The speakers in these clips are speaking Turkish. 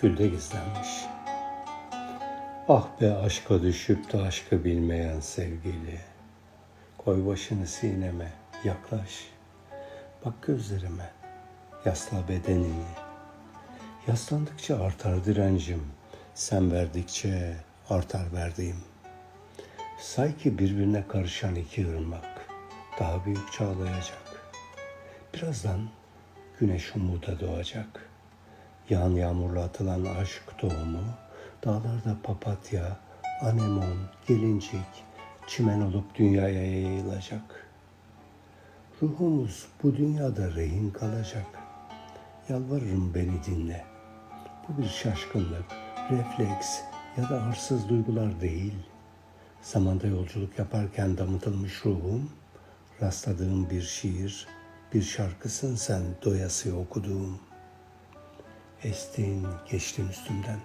külde gizlenmiş. Ah be aşka düşüp de aşkı bilmeyen sevgili. Koy başını sineme, yaklaş. Bak gözlerime, yasla bedenini. Yaslandıkça artar direncim, sen verdikçe artar verdiğim. Say ki birbirine karışan iki ırmak daha büyük çağlayacak. Birazdan güneş umuda doğacak. Yağan yağmurla atılan aşk tohumu, dağlarda papatya, anemon, gelincik, çimen olup dünyaya yayılacak. Ruhumuz bu dünyada rehin kalacak. Yalvarırım beni dinle. Bu bir şaşkınlık, refleks ya da arsız duygular değil. Zamanda yolculuk yaparken damıtılmış ruhum, rastladığım bir şiir, bir şarkısın sen doyasıya okuduğum. Estin, geçtin üstümden.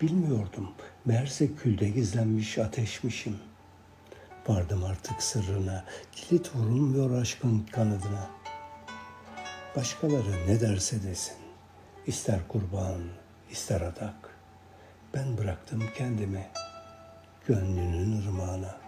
Bilmiyordum, meğerse külde gizlenmiş ateşmişim. Vardım artık sırrına, kilit vurulmuyor aşkın kanadına. Başkaları ne derse desin, ister kurban, ister adak. Ben bıraktım kendimi gönlünün ırmağına.